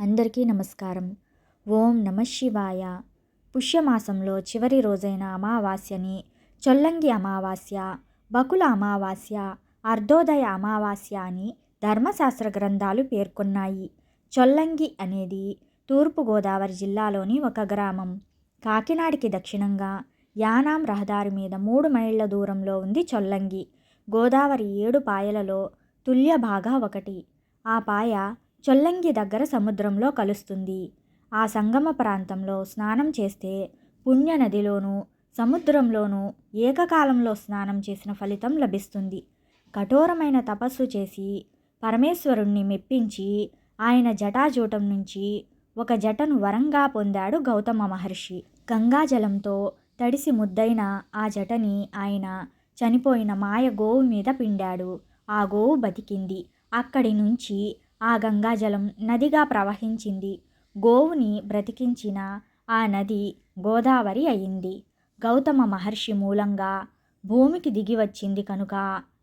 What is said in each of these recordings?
అందరికీ నమస్కారం. ఓం నమ శివాయ. పుష్యమాసంలో చివరి రోజైన అమావాస్యని చొల్లంగి అమావాస్య బకుల అమావాస్య అర్ధోదయ అమావాస్య అని ధర్మశాస్త్ర గ్రంథాలు పేర్కొన్నాయి. చొల్లంగి అనేది తూర్పుగోదావరి జిల్లాలోని ఒక గ్రామం. కాకినాడకి దక్షిణంగా యానాం రహదారి మీద మూడు మైళ్ళ దూరంలో ఉంది చొల్లంగి. గోదావరి ఏడు పాయలలో తుల్య భాగా ఒకటి. ఆ పాయ చొల్లంగి దగ్గర సముద్రంలో కలుస్తుంది. ఆ సంగమ ప్రాంతంలో స్నానం చేస్తే పుణ్య నదిలోనూ సముద్రంలోనూ ఏకకాలంలో స్నానం చేసిన ఫలితం లభిస్తుంది. కఠోరమైన తపస్సు చేసి పరమేశ్వరుణ్ణి మెప్పించి ఆయన జటాజూటం నుంచి ఒక జటను వరంగా పొందాడు గౌతమ మహర్షి. గంగాజలంతో తడిసి ముద్దైన ఆ జటని ఆయన చనిపోయిన మాయ గోవు మీద పిండాడు. ఆ గోవు బతికింది. అక్కడి నుంచి ఆ గంగాజలం నదిగా ప్రవహించింది. గోవుని బ్రతికించిన ఆ నది గోదావరి అయింది. గౌతమ మహర్షి మూలంగా భూమికి దిగి వచ్చింది కనుక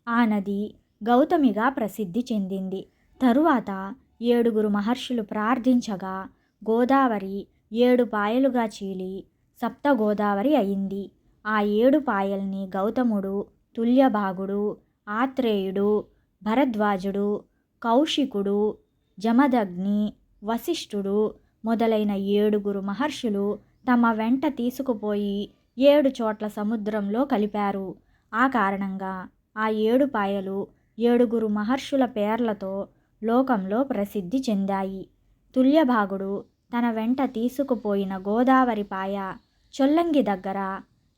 ఆ నది గౌతమిగా ప్రసిద్ధి చెందింది. తరువాత ఏడుగురు మహర్షులు ప్రార్థించగా గోదావరి ఏడు పాయలుగా చీలి సప్త గోదావరి అయింది. ఆ ఏడు పాయల్ని గౌతముడు తుల్యభాగుడు ఆత్రేయుడు భరద్వాజుడు కౌశికుడు జమదగ్ని వశిష్ఠుడు మొదలైన ఏడుగురు మహర్షులు తమ వెంట తీసుకుపోయి ఏడు చోట్ల సముద్రంలో కలిపారు. ఆ కారణంగా ఆ ఏడు పాయలు ఏడుగురు మహర్షుల పేర్లతో లోకంలో ప్రసిద్ధి చెందాయి. తుల్యభాగుడు తన వెంట తీసుకుపోయిన గోదావరి పాయ చొల్లంగి దగ్గర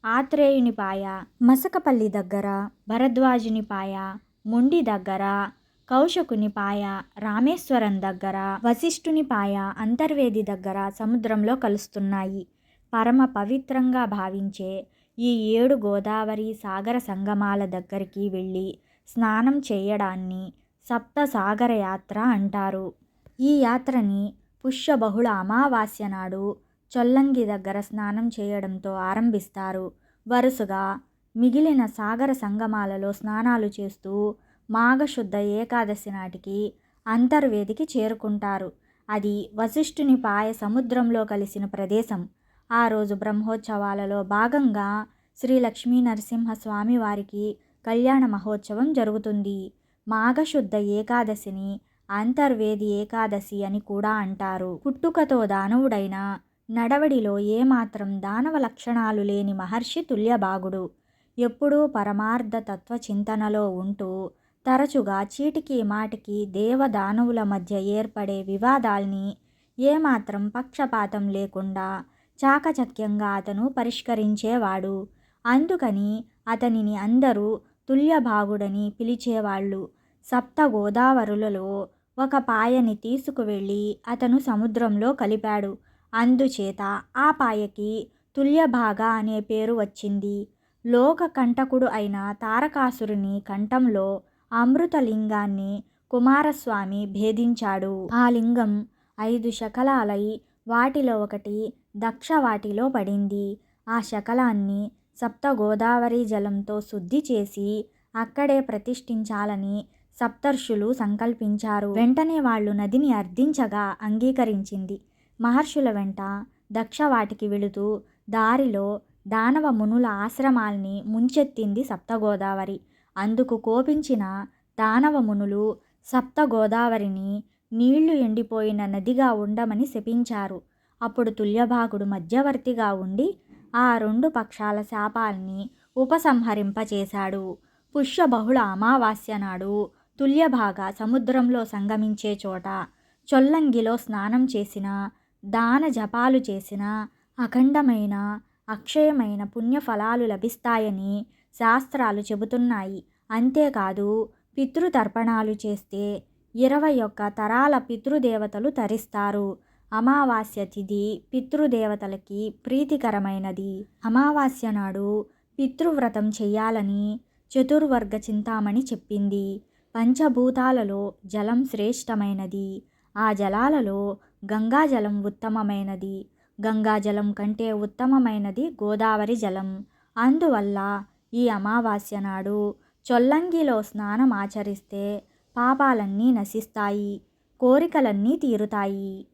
ఆత్రేయుని పాయ మసకపల్లి దగ్గర భరద్వాజుని పాయ ముండి దగ్గర కౌశకుని పాయ రామేశ్వరం దగ్గర వశిష్ఠుని పాయ అంతర్వేది దగ్గర సముద్రంలో కలుస్తున్నాయి. పరమ పవిత్రంగా భావించే ఈ ఏడు గోదావరి సాగర సంగమాల దగ్గరికి వెళ్ళి స్నానం చేయడాన్ని సప్త సాగర యాత్ర అంటారు. ఈ యాత్రని పుష్య బహుళ అమావాస్య నాడు చొల్లంగి దగ్గర స్నానం చేయడంతో ఆరంభిస్తారు. వరుసగా మిగిలిన సాగర సంగమాలలో స్నానాలు చేస్తూ మాఘశుద్ధ ఏకాదశి నాటికి అంతర్వేదికి చేరుకుంటారు. అది వశిష్ఠుని పాయ సముద్రంలో కలిసిన ప్రదేశం. ఆ రోజు బ్రహ్మోత్సవాలలో భాగంగా శ్రీ లక్ష్మీ నరసింహస్వామి వారికి కళ్యాణ మహోత్సవం జరుగుతుంది. మాఘశుద్ధ ఏకాదశిని అంతర్వేది ఏకాదశి అని కూడా అంటారు. పుట్టుకతో దానవుడైన నడవడిలో ఏమాత్రం దానవ లక్షణాలు లేని మహర్షి తుల్యభాగుడు ఎప్పుడూ పరమార్థ తత్వ చింతనలో ఉంటూ తరచుగా చీటికి మాటికి దేవదానవుల మధ్య ఏర్పడే వివాదాల్ని ఏమాత్రం పక్షపాతం లేకుండా చాకచక్యంగా అతను పరిష్కరించేవాడు. అందుకని అతనిని అందరూ తుల్యభాగుడని పిలిచేవాళ్ళు. సప్త గోదావరులలో ఒక పాయని తీసుకువెళ్ళి అతను సముద్రంలో కలిపాడు. అందుచేత ఆ పాయకి తుల్యభాగ అనే పేరు వచ్చింది. లోక కంటకుడు అయిన తారకాసురుని కంఠంలో అమృతలింగాన్ని కుమారస్వామి భేదించాడు. ఆ లింగం ఐదు శకలాలై వాటిలో ఒకటి దక్ష వాటిలో పడింది. ఆ శకలాన్ని సప్త గోదావరి జలంతో శుద్ధి చేసి అక్కడే ప్రతిష్ఠించాలని సప్తర్షులు సంకల్పించారు. వెంటనే వాళ్ళు నదిని అర్థించగా అంగీకరించింది. మహర్షుల వెంట దక్ష వాటికి వెళుతూ దారిలో దానవ మునుల ఆశ్రమాల్ని ముంచెత్తింది సప్తగోదావరి. అందుకు కోపించిన దానవ మునులు సప్తగోదావరిని నీళ్ళు ఎండిపోయిన నదిగా ఉండమని శపించారు. అప్పుడు తుల్యభాగుడు మధ్యవర్తిగా ఉండి ఆ రెండు పక్షాల శాపాల్ని ఉపసంహరింపచేశాడు. పుష్య బహుళ అమావాస్య నాడు తుల్యభాగ సముద్రంలో సంగమించే చోట చొల్లంగిలో స్నానం చేసిన దాన జపాలు చేసిన అఖండమైన అక్షయమైన పుణ్యఫలాలు లభిస్తాయని శాస్త్రాలు చెబుతున్నాయి. అంతేకాదు పితృతర్పణాలు చేస్తే ఇరవై ఒక్క తరాల పితృదేవతలు తరిస్తారు. అమావాస్య తిథి పితృదేవతలకి ప్రీతికరమైనది. అమావాస్య నాడు పితృవ్రతం చెయ్యాలని చతుర్వర్గ చింతామణి చెప్పింది. పంచభూతాలలో జలం శ్రేష్టమైనది. ఆ జలాలలో గంగాజలం ఉత్తమమైనది. గంగాజలం కంటే ఉత్తమమైనది గోదావరి జలం. అందువల్ల ఈ అమావాస్య నాడు చొల్లంగిలో స్నానం ఆచరిస్తే పాపాలన్నీ నశిస్తాయి కోరికలన్నీ తీరుతాయి.